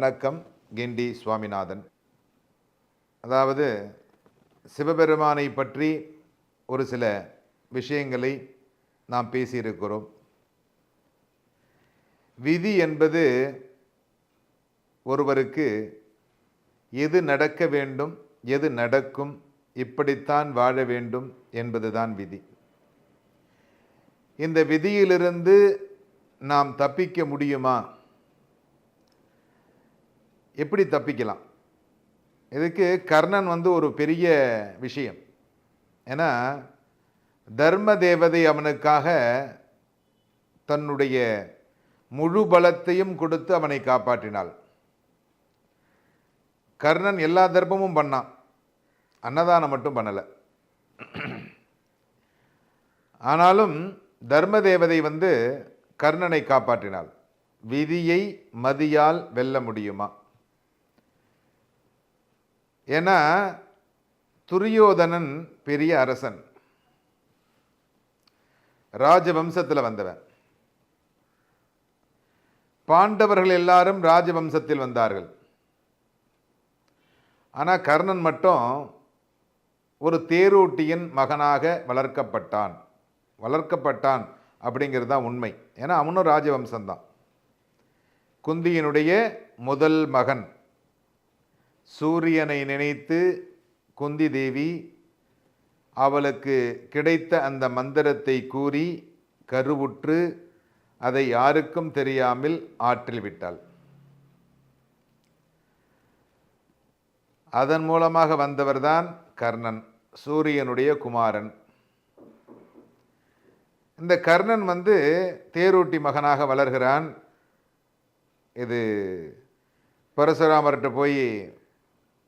வணக்கம் கிண்டி சுவாமிநாதன். அதாவது சிவபெருமானை பற்றி ஒரு சில விஷயங்களை நாம் பேசியிருக்கிறோம். விதி என்பது ஒருவருக்கு எது நடக்க வேண்டும் எது நடக்கும் இப்படித்தான் வாழ வேண்டும் என்பதுதான் விதி. இந்த விதியிலிருந்து நாம் தப்பிக்க முடியுமா? எப்படி தப்பிக்கலாம்? இதுக்கு கர்ணன் வந்து ஒரு பெரிய விஷயம். ஏன்னா தர்ம தேவதை அவனுக்காக தன்னுடைய முழு பலத்தையும் கொடுத்து அவனை காப்பாற்றினாள். கர்ணன் எல்லா தர்மமும் பண்ணான். அன்னதானம் மட்டும் பண்ணலை. ஆனாலும் தர்ம தேவதை வந்து கர்ணனை காப்பாற்றினாள். விதியை மதியால் வெல்ல முடியுமா? ஏன்னா துரியோதனன் பெரிய அரசன். ராஜவம்சத்தில் வந்தவன். பாண்டவர்கள் எல்லாரும் ராஜவம்சத்தில் வந்தார்கள். ஆனால் கர்ணன் மட்டும் ஒரு தேரோட்டியின் மகனாக வளர்க்கப்பட்டான். வளர்க்கப்பட்டான் அப்படிங்கிறது தான் உண்மை. ஏன்னா அவனும் ராஜவம்சம்தான் குந்தியினுடைய முதல் மகன். சூரியனை நினைத்து குந்தி தேவி அவளுக்கு கிடைத்த அந்த மந்திரத்தை கூறி கருவுற்று அதை யாருக்கும் தெரியாமல் ஆற்றில் விட்டாள். அதன் மூலமாக வந்தவர்தான் கர்ணன் சூரியனுடைய குமாரன். இந்த கர்ணன் வந்து தேரோட்டி மகனாக வளர்கிறான். இது பரசுராமர்கிட்ட போய்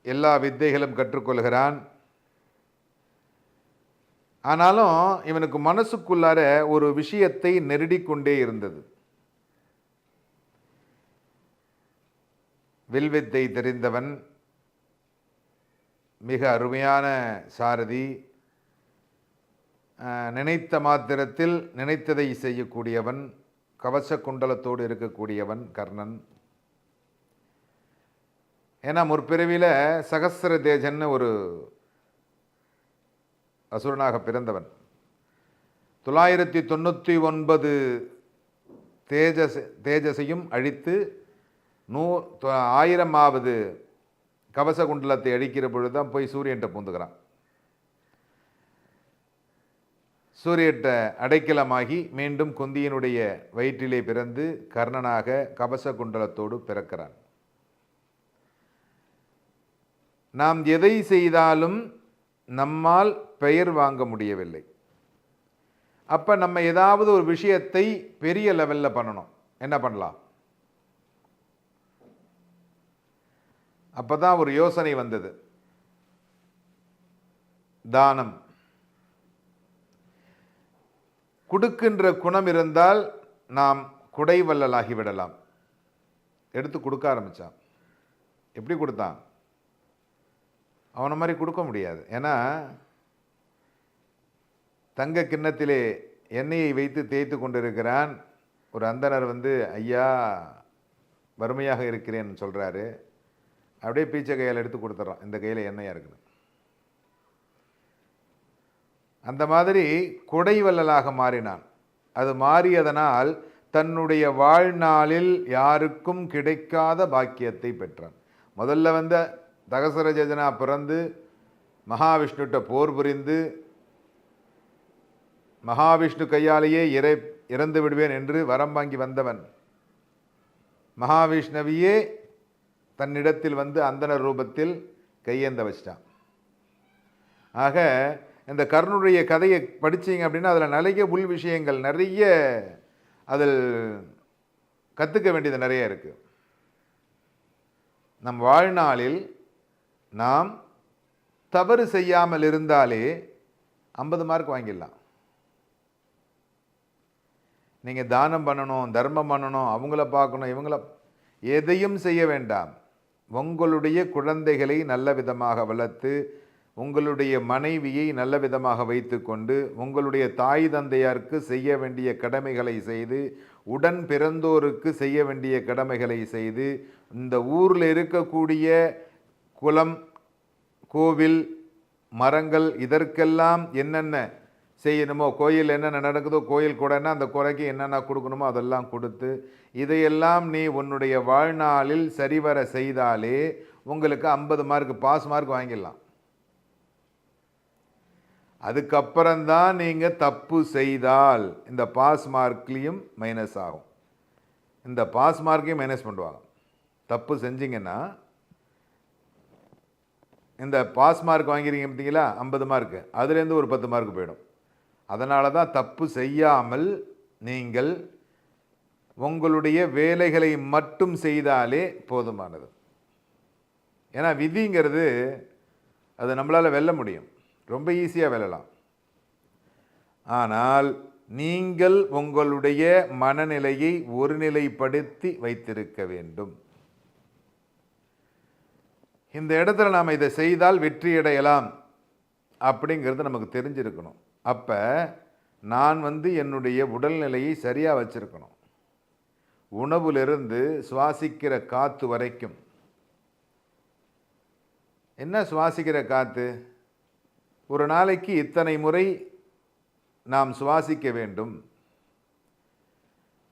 எல்லா வித்தைகளும் கற்றுக்கொள்கிறான். ஆனாலும் இவனுக்கு மனசுக்குள்ளார ஒரு விஷயத்தை நெருடிக்கொண்டே இருந்தது. வில்வித்தை தெரிந்தவன் மிக அருமையான சாரதி நினைத்த மாத்திரத்தில் நினைத்ததை செய்யக்கூடியவன் கவச குண்டலத்தோடு இருக்கக்கூடியவன் கர்ணன். ஏன்னா முற்பிறவியில் சகசிர தேஜன்னு ஒரு அசுரனாக பிறந்தவன். தொள்ளாயிரத்தி தொண்ணூற்றி ஒன்பது தேஜஸ் தேஜஸையும் அழித்து நூ ஆயிரமாவது கவச குண்டலத்தை அழிக்கிற பொழுது தான் போய் சூரியன்ட்ட பூந்துக்கிறான். சூரியட்ட அடைக்கலமாகி மீண்டும் குந்தியினுடைய வயிற்றிலே பிறந்து கர்ணனாக கவச குண்டலத்தோடு பிறக்கிறான். நாம் எதை செய்தாலும் நம்மால் பெயர் வாங்க முடியவில்லை. அப்போ நம்ம ஏதாவது ஒரு விஷயத்தை பெரிய லெவலில் பண்ணணும். என்ன பண்ணலாம்? அப்போ தான் ஒரு யோசனை வந்தது. தானம். கொடுக்கின்ற குணம் இருந்தால் நாம் குடைவல்லலாகிவிடலாம் எடுத்து கொடுக்க ஆரம்பித்தான் எப்படி கொடுத்தான்? அவனை மாதிரி கொடுக்க முடியாது. ஏன்னா தங்க கிண்ணத்திலே எண்ணெயை வைத்து தேய்த்து கொண்டிருக்கிறான் ஒரு அந்தணர் வந்து ஐயா வறுமையாக இருக்கிறேன்னு சொல்கிறாரு அப்படியே பீச்சை கையால் எடுத்து கொடுத்துட்றான். இந்த கையில் எண்ணெயாக இருக்குது. அந்த மாதிரி குடைவல்லலாக மாறினான். அது மாறியதனால் தன்னுடைய வாழ்நாளில் யாருக்கும் கிடைக்காத பாக்கியத்தை பெற்றான். முதல்ல வந்து தகசர பிறந்து மகாவிஷ்ணுட்ட போர் புரிந்து மகாவிஷ்ணு கையாலேயே இறை இறந்து விடுவேன் என்று வரம் வாங்கி வந்தவன். மகாவிஷ்ணவியே தன்னிடத்தில் வந்து அந்தனர் ரூபத்தில் கையேந்த வச்சிட்டான். ஆக இந்த கர்ணனுடைய கதையை படிச்சீங்க அப்படின்னா அதில் நிறைய உள் விஷயங்கள் நிறைய அதில் கற்றுக்க வேண்டியது நிறைய இருக்குது நம் வாழ்நாளில் நாம் தவறு செய்யாமல் இருந்தாலே ஐம்பது மார்க் வாங்கிடலாம். நீங்கள் தானம் பண்ணணும் தர்மம் பண்ணணும் அவங்கள பார்க்கணும் இவங்கள எதையும் செய்ய வேண்டாம். உங்களுடைய குழந்தைகளை நல்ல விதமாக வளர்த்து உங்களுடைய மனைவியை நல்ல விதமாக வைத்துக்கொண்டு உங்களுடைய தாய் தந்தையாருக்கு செய்ய வேண்டிய கடமைகளை செய்து உடன் பிறந்தோருக்கு செய்ய வேண்டிய கடமைகளை செய்து இந்த ஊரில் இருக்கக்கூடிய குளம் கோவில் மரங்கள் இதற்கெல்லாம் என்னென்ன செய்யணுமோ கோயில் என்னென்ன நடக்குதோ கோயில் கூடன்னா அந்த குறைக்கு என்னென்ன கொடுக்கணுமோ அதெல்லாம் கொடுத்து இதையெல்லாம் நீ உன்னுடைய வாழ்நாளில் சரிவர செய்தாலே உங்களுக்கு ஐம்பது மார்க் பாஸ் மார்க் வாங்கிடலாம். அதுக்கப்புறம்தான் நீங்கள் தப்பு செய்தால் இந்த பாஸ் மார்க்லேயும் மைனஸ் ஆகும். இந்த பாஸ் மார்க்கையும் மைனஸ் பண்ணுவாங்க. தப்பு செஞ்சிங்கன்னா இந்த பாஸ் மார்க் வாங்கிறீங்க பார்த்தீங்களா? ஐம்பது மார்க்கு. அதுலேருந்து ஒரு பத்து மார்க் போயிடும். அதனால தான் தப்பு செய்யாமல் நீங்கள் உங்களுடைய வேலைகளை மட்டும் செய்தாலே போதுமானது. ஏன்னா விதிங்கிறது அது நம்மளால் வெல்ல முடியும். ரொம்ப ஈஸியாக வெல்லலாம். ஆனால் நீங்கள் உங்களுடைய மனநிலையை ஒருநிலைப்படுத்தி வைத்திருக்க வேண்டும். இந்த இடத்துல நாம் இதை செய்தால் வெற்றியடையலாம் அப்படிங்கிறது நமக்கு தெரிஞ்சிருக்கணும். அப்போ நான் வந்து என்னுடைய உடல்நிலையை சரியாக வச்சுருக்கணும். உணவுலிருந்து சுவாசிக்கிற காற்று வரைக்கும். என்ன சுவாசிக்கிற காற்று ஒரு நாளைக்கு இத்தனை முறை நாம் சுவாசிக்க வேண்டும்.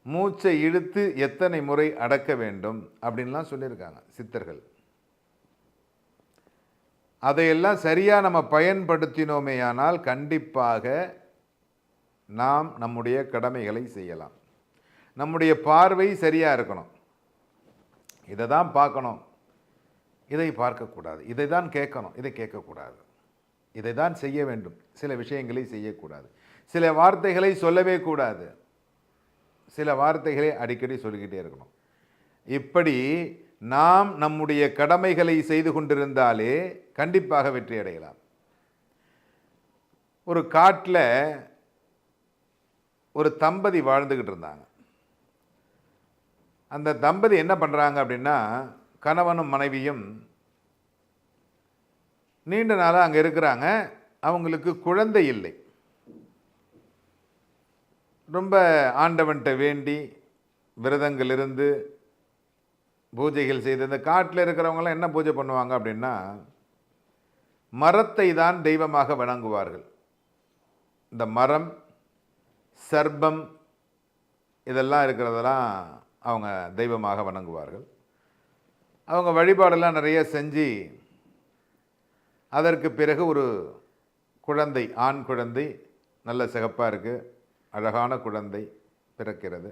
மூச்சை இழுத்து எத்தனை முறை அடக்க வேண்டும் அப்படின்லாம் சொல்லியிருக்காங்க சித்தர்கள். அதையெல்லாம் சரியாக நம்ம பயன்படுத்தினோமேயானால் கண்டிப்பாக நாம் நம்முடைய கடமைகளை செய்யலாம். நம்முடைய பார்வை சரியாக இருக்கணும். இதை தான் பார்க்கணும். இதை பார்க்கக்கூடாது. இதை தான் கேட்கணும். இதை கேட்கக்கூடாது. இதை தான் செய்ய வேண்டும். சில விஷயங்களை செய்யக்கூடாது. சில வார்த்தைகளை சொல்லவே கூடாது. சில வார்த்தைகளை அடிக்கடி சொல்லிக்கிட்டே இருக்கணும். இப்படி நாம் நம்முடைய கடமைகளை செய்து கொண்டிருந்தாலே கண்டிப்பாக வெற்றி அடையலாம். ஒரு காட்டில் ஒரு தம்பதி வாழ்ந்துக்கிட்டு இருந்தாங்க. அந்த தம்பதி என்ன பண்ணுறாங்க அப்படின்னா கணவனும் மனைவியும் நீண்ட நாளாக அங்கே இருக்கிறாங்க. அவங்களுக்கு குழந்தை இல்லை. ரொம்ப ஆண்டவன்கிட்ட வேண்டி விரதங்கள் இருந்து பூஜைகள் செய்து இந்த காட்டில் இருக்கிறவங்களாம் என்ன பூஜை பண்ணுவாங்க அப்படின்னா மரத்தை தான் தெய்வமாக வணங்குவார்கள். இந்த மரம் சர்பம் இதெல்லாம் இருக்கிறதெல்லாம் அவங்க தெய்வமாக வணங்குவார்கள். அவங்க வழிபாடெல்லாம் நிறைய செஞ்சு அதற்கு பிறகு ஒரு குழந்தை ஆண் குழந்தை நல்ல சிகப்பாக இருக்குது அழகான குழந்தை பிறக்கிறது.